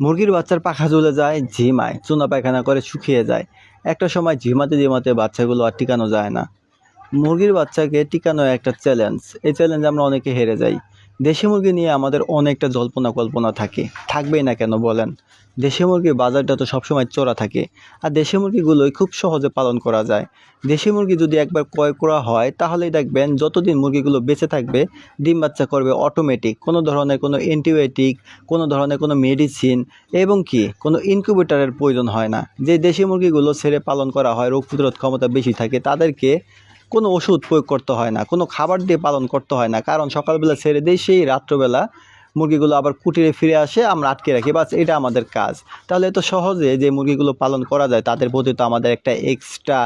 মুরগির বাচ্চার পাখা জ্বলে যায় ঝিমায় চুনা পায়খানা করে শুকিয়ে যায়। একটা সময় ঝিমাতে ঝিমাতে বাচ্চাগুলো আর টিকানো যায় না। মুরগির বাচ্চাকে টিকানো একটা চ্যালেঞ্জ এই চ্যালেঞ্জ আমরা অনেকে হেরে যাই। দেশি মুরগি নিয়ে আমাদের অনেকটা জল্পনা কল্পনা থাকে। থাকবেই না কেন বলেন? দেশি মুরগির বাজারটা তো সবসময় চড়া থাকে। আর দেশি মুরগিগুলোই খুব সহজে পালন করা যায়। দেশি মুরগি যদি একবার ক্রয় করা হয়, তাহলেই দেখবেন যতদিন মুরগিগুলো বেঁচে থাকবে, ডিম বাচ্চা করবে অটোমেটিক কোনো ধরনের কোনো অ্যান্টিবায়োটিক কোনো ধরনের কোনো মেডিসিন এবং কি, কোনো ইনকিউবেটরের প্রয়োজন হয় না। যে দেশি মুরগিগুলো ছেড়ে পালন করা হয়, রোগ প্রতিরোধ ক্ষমতা বেশি থাকে, তাদেরকে কোনো ওষুধ প্রয়োগ করতে হয় না, কোনো খাবার দিয়ে পালন করতে হয় না। কারণ সকালবেলা ছেড়ে দিই, সেই রাত্রবেলা মুরগিগুলো আবার কুটিরে ফিরে আসে, আমরা আটকে রাখি, বাস এটা আমাদের কাজ। তাহলে এত সহজে যে মুরগিগুলো পালন করা যায়, তাদের প্রতি তো আমাদের একটা এক্সট্রা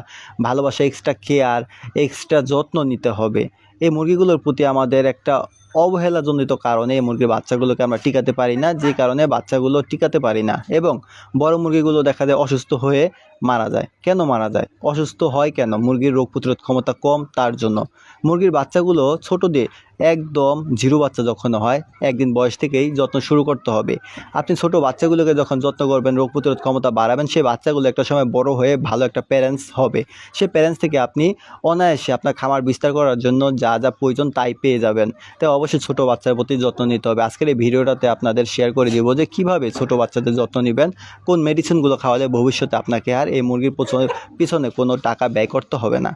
ভালোবাসা এক্সট্রা কেয়ার এক্সট্রা যত্ন নিতে হবে। এই মুরগিগুলোর প্রতি আমাদের একটা অবহেলাজনিত কারণে, এই মুরগির বাচ্চাগুলোকে আমরা টিকাতে পারি না, যে কারণে বাচ্চাগুলো টিকাতে পারি না। এবং বড় মুরগিগুলো দেখা যায় অসুস্থ হয়ে মারা যায়। কেন মারা যায়? অসুস্থ হয় কেন? মুরগির রোগ প্রতিরোধ ক্ষমতা কম তার জন্য। মুরগির বাচ্চাগুলো ছোটো দিয়ে একদম জিরো বাচ্চা যখন হয়, একদিন বয়স থেকেই যত্ন শুরু করতে হবে। আপনি ছোট বাচ্চাগুলোকে যখন যত্ন করবেন, রোগ প্রতিরোধ ক্ষমতা বাড়াবেন, সেই বাচ্চাগুলো একটা সময় বড় হয়ে ভালো একটা প্যারেন্টস হবে। সে প্যারেন্টস থেকে আপনি অনায়াসে আপনার খামার বিস্তার করার জন্য যা যা প্রয়োজন তাই পেয়ে যাবেন। তাই অবশ্যই ছোট বাচ্চার প্রতি যত্ন নিতে হবে। আজকের এই ভিডিওটাতে আপনাদের শেয়ার করে দিব যে কীভাবে ছোট বাচ্চাদের যত্ন নেবেন, কোন মেডিসিনগুলো খাওয়ালে ভবিষ্যতে আপনাকে আর এই মুরগির পিছনে পিছনে কোনো টাকা ব্যয় করতে হবে না।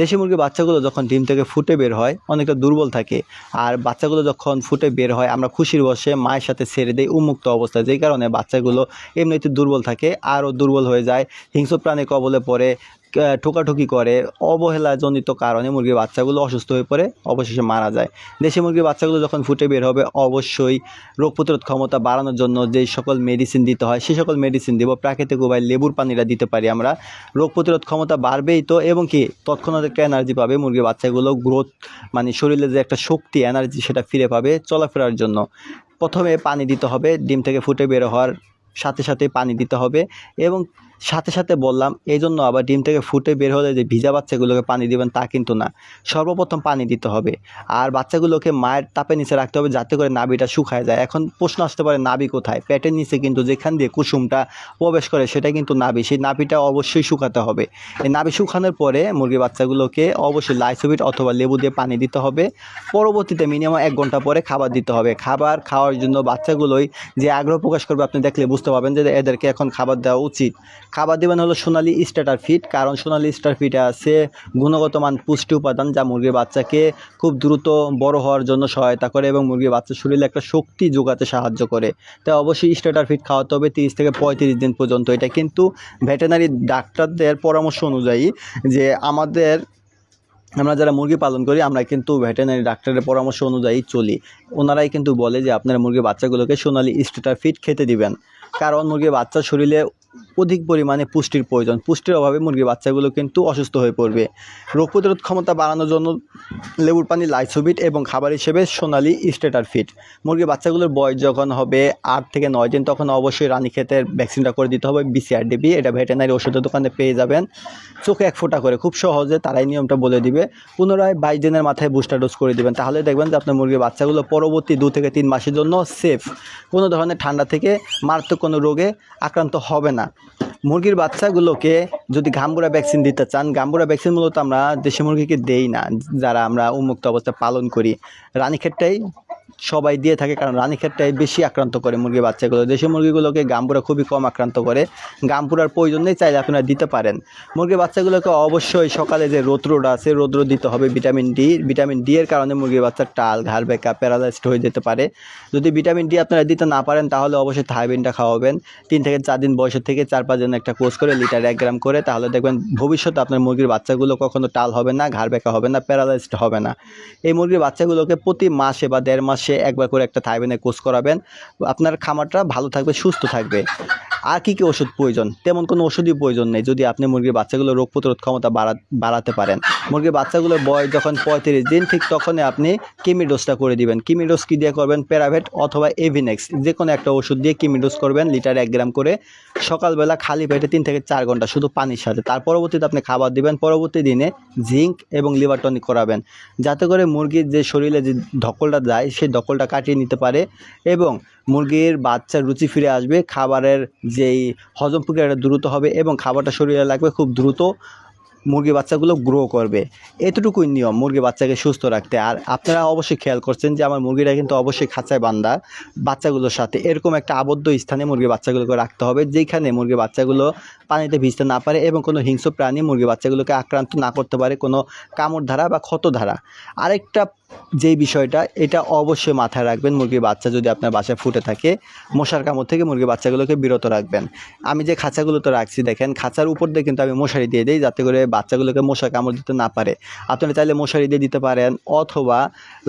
দেশি মুরগির বাচ্চাগুলো যখন ডিম থেকে ফুটে বের হয়, অনেকটা দুর্বল থাকে। আর বাচ্চাগুলো যখন ফুটে বের হয়, আমরা খুশির বসে মায়ের সাথে ছেড়ে দিই উন্মুক্ত অবস্থায়। যেই কারণে বাচ্চাগুলো এমনিতে দুর্বল থাকে, আরও দুর্বল হয়ে যায়। হিংস্র প্রাণী কবলে পড়ে ঠোকাঠুকি করে অবহেলাজনিত কারণে মুরগির বাচ্চাগুলো অসুস্থ হয়ে পড়ে, অবশেষে মারা যায়। দেশি মুরগির বাচ্চাগুলো যখন ফুটে বের হবে, অবশ্যই রোগ প্রতিরোধ ক্ষমতা বাড়ানোর জন্য যেই সকল মেডিসিন দিতে হয়, সেই সকল মেডিসিন দিব। প্রাকৃতিক উপায় লেবুর পানিটা দিতে পারি আমরা। রোগ প্রতিরোধ ক্ষমতা বাড়বেই তো, এবং কি তৎক্ষণাৎ একটা এনার্জি পাবে, মুরগির বাচ্চাগুলো গ্রোথ মানে শরীরে যে একটা শক্তি এনার্জি সেটা ফিরে পাবে চলাফেরার জন্য। প্রথমে পানি দিতে হবে, ডিম থেকে ফুটে বের হওয়ার সাথে সাথে পানি দিতে হবে, এবং সাথে সাথে বললাম এই জন্য আবার ডিম থেকে ফুটে বের হলে যে ভিজা বাচ্চাগুলোকে পানি দিবেন তা কিন্তু না। সর্বপ্রথম পানি দিতে হবে। আর বাচ্চাগুলোকে মায়ের তাপের নিচে রাখতে হবে যাতে করে নাবিটা শুকায় যায়। এখন প্রশ্ন আসতে পারে নাবি কোথায়? পেটের নিচে কিন্তু যেখান দিয়ে কুসুমটা প্রবেশ করে সেটা কিন্তু নাবি সেই নাবিটা অবশ্যই শুকাতে হবে। এই নাবি শুকানোর পরে মুরগি বাচ্চাগুলোকে অবশ্যই লাইসোবিট অথবা লেবু দিয়ে পানি দিতে হবে। পরবর্তীতে মিনিমাম এক ঘণ্টা পরে খাবার দিতে হবে। খাবার খাওয়ার জন্য বাচ্চাগুলোই যে আগ্রহ প্রকাশ করবে আপনি দেখলে বুঝতে পারবেন যে এদেরকে এখন খাবার দেওয়া উচিত। খাবার দেবেন হলো সোনালি স্টার্টার ফিট কারণ সোনালি স্টার ফিটে আছে গুণগত মান পুষ্টি উপাদান যা মুরগির বাচ্চাকে খুব দ্রুত বড় হওয়ার জন্য সহায়তা করে এবং মুরগির বাচ্চার শরীরে একটা শক্তি যোগাতে সাহায্য করে। তাই অবশ্যই স্টার্টার ফিট খাওয়াতে হবে তিরিশ থেকে পঁয়ত্রিশ দিন পর্যন্ত। এটা কিন্তু ভেটেনারি ডাক্তারদের পরামর্শ অনুযায়ী যে আমাদের, আমরা যারা মুরগি পালন করি, আমরা কিন্তু ভেটেনারি ডাক্তারের পরামর্শ অনুযায়ী চলি। ওনারাই কিন্তু বলে যে আপনারা মুরগির বাচ্চাগুলোকে সোনালি স্টেটার ফিট খেতে দিবেন। কারণ মুরগির বাচ্চা শরীরে অধিক পরিমাণে পুষ্টির প্রয়োজন। পুষ্টির অভাবে মুরগির বাচ্চাগুলো কিন্তু অসুস্থ হয়ে পড়বে। রোগ প্রতিরোধ ক্ষমতা বাড়ানোর জন্য লেবুর পানি, লাইসোবিট এবং খাবার হিসেবে সোনালি স্টেটার ফিট মুরগির বাচ্চাগুলোর বয়স যখন হবে আট থেকে নয় দিন, তখন অবশ্যই রানীক্ষেতের ভ্যাকসিনটা করে দিতে হবে বিসিআরডিবি এটা ভেটেনারি ওষুধের দোকানে পেয়ে যাবেন। চোখে এক ফোঁটা করে, খুব সহজে তারাই নিয়মটা বলে দিবে। পুনরায় বাইশ দিনের মাথায় বুস্টার ডোজ করে দিবেন। তাহলে দেখবেন যে আপনার মুরগির বাচ্চাগুলো পরবর্তী দু থেকে তিন মাসের জন্য সেফ। কোনো ধরনের ঠান্ডা থেকে মারাত্মক কোনো রোগে আক্রান্ত হবে না। মুরগির বাচ্চাগুলোকে যদি ঘামগুড়া ভ্যাকসিন দিতে চান ঘামগুড়া ভ্যাকসিন মূলত আমরা দেশি মুরগিকে দেই না, যারা আমরা উন্মুক্ত অবস্থায় পালন করি। রানীক্ষেতটাই সবাই দিয়ে থাকে কারণ রানীক্ষেতটাই বেশি আক্রান্ত করে মুরগির বাচ্চাগুলো। দেশি মুরগিগুলোকে গামপুরা খুবই কম আক্রান্ত করে। গামপুরার প্রয়োজন নেই, চাইলে আপনারা দিতে পারেন। মুরগির বাচ্চাগুলোকে অবশ্যই সকালে যে রৌদ্রটা আছে রৌদ্র দিতে হবে ভিটামিন ডি। ভিটামিন ডি এর কারণে মুরগির বাচ্চার টাল, ঘাড় বেঁকা প্যারালাইসড হয়ে যেতে পারে। যদি ভিটামিন ডি আপনারা দিতে না পারেন, তাহলে অবশ্যই থাইবিনটা খাওয়াবেন। তিন থেকে চার দিন বয়সের থেকে চার পাঁচ দিন একটা কোর্স করে লিটার এক গ্রাম করে, তাহলে দেখবেন ভবিষ্যতে আপনার মুরগির বাচ্চাগুলো কখনো টাল হবে না, ঘাড় বেঁকা হবে না, প্যারালাইজড হবে না। এই মুরগির বাচ্চাগুলোকে প্রতি মাসে বা দেড় মাসে একবার করে একটা থাইবেনে কোর্স করাবেন। আপনার খামারটা ভালো থাকবে সুস্থ থাকবে। আর কী কী ওষুধ প্রয়োজন? তেমন কোনো ওষুধই প্রয়োজন নেই। যদি আপনি মুরগির বাচ্চাগুলো রোগ প্রতিরোধ ক্ষমতা বাড়া, বাড়াতে পারেন। মুরগির বাচ্চাগুলোর বয়স যখন পঁয়ত্রিশ দিন, ঠিক তখনই আপনি কিমি ডোজটা করে দিবেন। কিমি ডোজ কী দিয়ে করবেন? প্যারাভেট অথবা এভিনেক্স যে কোনো একটা ওষুধ দিয়ে কিমি ডোজ করবেন, লিটার এক গ্রাম করে। সকালবেলা খালি পেটে তিন থেকে চার ঘণ্টা শুধু পানির সাথে। তার পরবর্তীতে আপনি খাবার দিবেন। পরবর্তী দিনে জিঙ্ক এবং লিভার টনিক করাবেন। যাতে করে মুরগির যে শরীরে যে ধকলটা যায়, সেই ধকলটা কাটিয়ে নিতে পারে এবং মুরগির বাচ্চার রুচি ফিরে আসবে, খাবারের যেই হজম প্রক্রিয়াটা দ্রুত হবে এবং খাবারটা শরীরে লাগবে খুব দ্রুত মুরগি বাচ্চাগুলো গ্রো করবে। এতটুকুই নিয়ম, মুরগি বাচ্চাকে সুস্থ রাখতে। আর আপনারা অবশ্যই খেয়াল করছেন যে আমার মুরগিটা কিন্তু অবশ্যই খাঁচায় বান্ধা বাচ্চাগুলোর সাথে। এরকম একটা আবদ্ধ স্থানে মুরগি বাচ্চাগুলোকে রাখতে হবে যেখানে মুরগি বাচ্চাগুলো পানিতে ভিজতে না পারে এবং কোনো হিংস্র প্রাণী মুরগি বাচ্চাগুলোকে আক্রান্ত না করতে পারে কোনো কামড় ধারা বা ক্ষত ধারা। আরেকটা যেই বিষয়টা, এটা অবশ্যই মাথায় রাখবেন মুরগির বাচ্চা যদি আপনার বাসায় ফুটে থাকে, মশার কামড় থেকে মুরগির বাচ্চাগুলোকে বিরত রাখবেন। আমি যে খাঁচাগুলো তো রাখছি, দেখেন, খাঁচার উপর দিয়ে কিন্তু আমি মশারি দিয়ে দিই যাতে করে বাচ্চাগুলোকে মশা কামড় দিতে না পারে। আপনারা চাইলে মশারি দিয়ে দিতে পারেন অথবা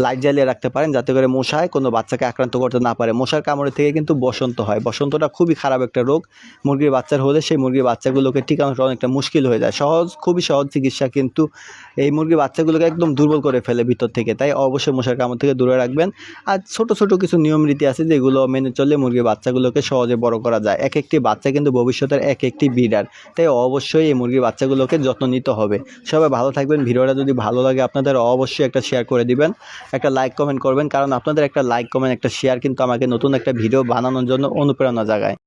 লাইট জ্বালিয়ে রাখতে পারেন যাতে করে মশায় কোনো বাচ্চাকে আক্রান্ত করতে না পারে। মশার কামড়ের থেকে কিন্তু বসন্ত হয়। বসন্তটা খুবই খারাপ একটা রোগ। মুরগির বাচ্চার হলে সেই মুরগির বাচ্চাগুলোকে টিকানোটা অনেকটা মুশকিল হয়ে যায়। সহজ, খুবই সহজ চিকিৎসা কিন্তু এই মুরগির বাচ্চাগুলোকে একদম দুর্বল করে ফেলে ভিতর থেকে। তাই অবশ্যই মশার কামড় থেকে দূরে রাখবেন। আর ছোট ছোট কিছু নিয়ম রীতি আছে যেগুলো মেনে চললে মুরগির বাচ্চাগুলোকে সহজে বড় করা যায়। এক একটি বাচ্চা কিন্তু ভবিষ্যতের এক একটি বিড়ার তাই অবশ্যই এই মুরগির বাচ্চাগুলোকে যত্ন নিতে হবে। সবাই ভালো থাকবেন। ভিডিওটা যদি ভালো লাগে আপনাদের অবশ্যই একটা শেয়ার করে দিবেন। একটা লাইক কমেন্ট করবেন। কারণ আপনাদের একটা লাইক কমেন্ট একটা শেয়ার কিন্তু আমাকে নতুন একটা ভিডিও বানানোর জন্য অনুপ্রেরণা জাগায়।